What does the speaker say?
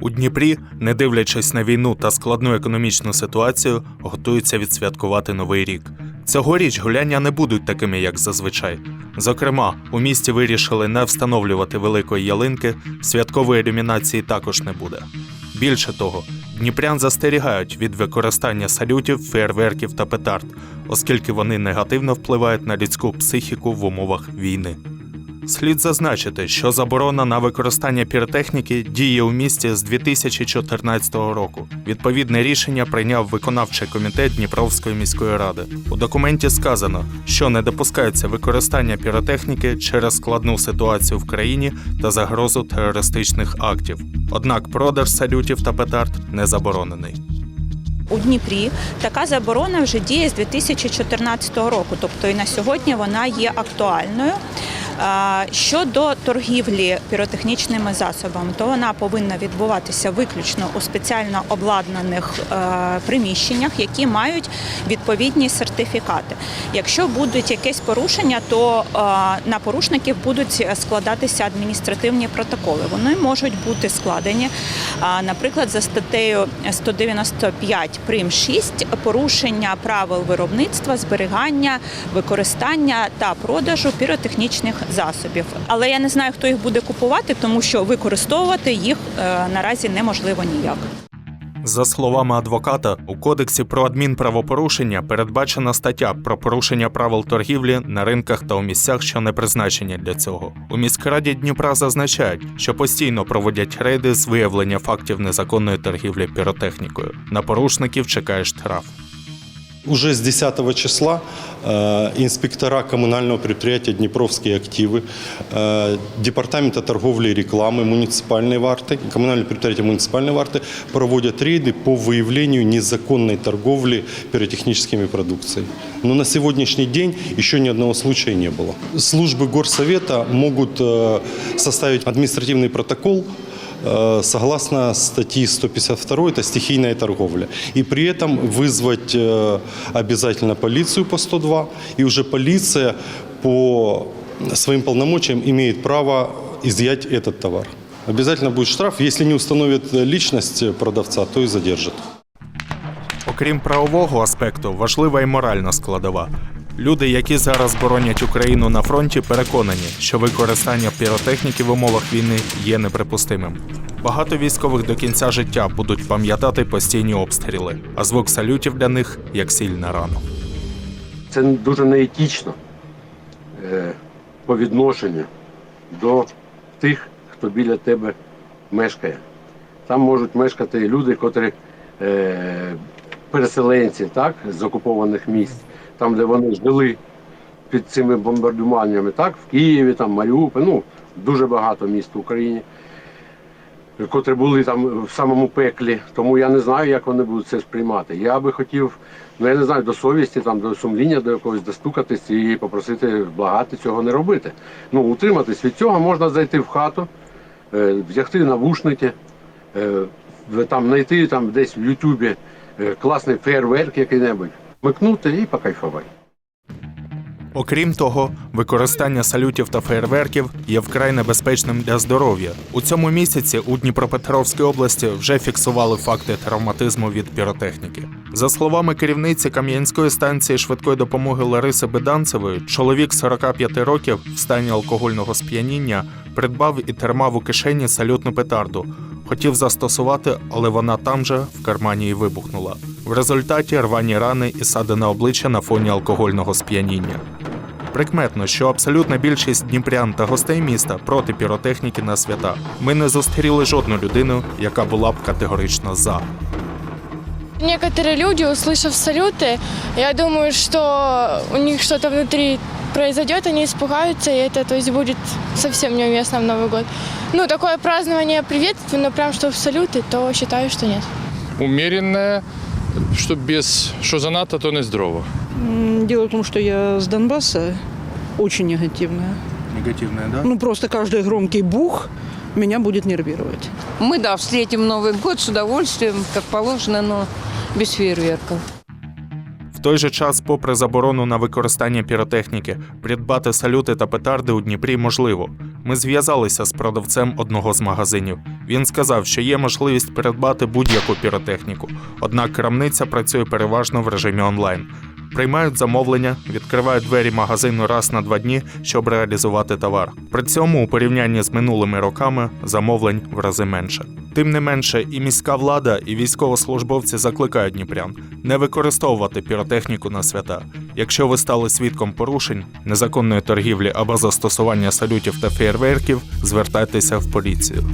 У Дніпрі, не дивлячись на війну та складну економічну ситуацію, готуються відсвяткувати новий рік. Цьогоріч гуляння не будуть такими, як зазвичай. Зокрема, у місті вирішили не встановлювати великої ялинки, святкової ілюмінації також не буде. Більше того, дніпрян застерігають від використання салютів, фейерверків та петард, оскільки вони негативно впливають на людську психіку в умовах війни. Слід зазначити, що заборона на використання піротехніки діє у місті з 2014 року. Відповідне рішення прийняв виконавчий комітет Дніпровської міської ради. У документі сказано, що не допускається використання піротехніки через складну ситуацію в країні та загрозу терористичних актів. Однак продаж салютів та петард не заборонений. У Дніпрі така заборона вже діє з 2014 року, тобто і на сьогодні вона є актуальною. Щодо торгівлі піротехнічними засобами, то вона повинна відбуватися виключно у спеціально обладнаних е, приміщеннях, які мають відповідні сертифікати. Якщо будуть якесь порушення, то е, на порушників будуть складатися адміністративні протоколи. Вони можуть бути складені, наприклад, за статтею 195 прим 6 порушення правил виробництва, зберігання, використання та продажу піротехнічних засобів. Але я не знаю, хто їх буде купувати, тому що використовувати їх е, наразі неможливо ніяк. За словами адвоката, у кодексі про адмінправопорушення передбачена стаття про порушення правил торгівлі на ринках та у місцях, що не призначені для цього. У міськраді Дніпра зазначають, що постійно проводять рейди з виявлення фактів незаконної торгівлі піротехнікою. На порушників чекає штраф. Уже с 10 числа э, инспектора коммунального предприятия «Днепровские активы», э, Департамента торговли и рекламы муниципальной варты, коммунальное предприятие муниципальной варты проводят рейды по выявлению незаконной торговли пиротехническими продукцией. Но на сегодняшний день еще ни одного случая не было. Службы горсовета могут э, составить административный протокол Э, согласно статьи 152, это стихийная торговля. И при этом вызвать э, обязательно полицию по 102, и уже полиция по своим полномочиям имеет право изъять этот товар. Обязательно будет штраф, если не установят личность продавца, то и задержат. Окрім правового аспекту, важлива і моральна складова. Люди, які зараз боронять Україну на фронті, переконані, що використання піротехніки в умовах війни є неприпустимим. Багато військових до кінця життя будуть пам'ятати постійні обстріли, а звук салютів для них як сіль на. Це дуже неетично е, по відношенню до тих, хто біля тебе мешкає. Там можуть мешкати люди, котрі е, переселенці так, з окупованих місць, там, де вони жили під цими бомбардуваннями, так, в Києві, там, Маріуполь, ну, дуже багато міст в Україні, котрі були там в самому пеклі. Тому я не знаю, як вони будуть це сприймати. Я би хотів, ну я не знаю, до совісті, там, до сумління, до якогось достукатись і попросити благати цього не робити. Ну, утриматись від цього можна зайти в хату, е, взяти навушники, е, там знайти там десь в Ютубі е, класний фейерверк який-небудь, микнути і покайфувати. Окрім того, використання салютів та фейерверків є вкрай небезпечним для здоров'я. У цьому місяці у Дніпропетровській області вже фіксували факти травматизму від піротехніки. За словами керівниці Кам'янської станції швидкої допомоги Лариси Беданцевої, чоловік 45 років в стані алкогольного сп'яніння придбав і тримав у кишені салютну петарду Хотів застосувати, але вона там же в кармані і вибухнула. В результаті рвані рани і садина обличчя на фоні алкогольного сп'яніння. Прикметно, що абсолютна більшість дніпрян та гостей міста проти піротехніки на свята. Ми не зустріли жодну людину, яка була б категорично за. Некоторые люди, услышав салюты, я думаю, что у них что-то внутри произойдет, они испугаются, и это то есть, будет совсем неуместно в Новый год. Ну, такое празднование приветственно, прям что в салюты, то считаю, что нет. умеренне, що без що занадто, то не здорово. Дело в том, что я с Донбасса, очень негативная. Негативне, да? Ну, просто каждый громкий бух меня будет нервировать. Мы, да, встретим Новый год с удовольствием, как положено, но без фейерверков. Той же час, попри заборону на використання піротехніки, придбати салюти та петарди у Дніпрі можливо. Ми зв'язалися з продавцем одного з магазинів. Він сказав, що є можливість придбати будь-яку піротехніку, однак крамниця працює переважно в режимі онлайн. Приймають замовлення, відкривають двері магазину раз на два дні, щоб реалізувати товар. При цьому, у порівнянні з минулими роками, замовлень в рази менше. Тим не менше, і міська влада, і військовослужбовці закликають дніпрян не використовувати піротехніку на свята. Якщо ви стали свідком порушень, незаконної торгівлі або застосування салютів та фейерверків, звертайтеся в поліцію.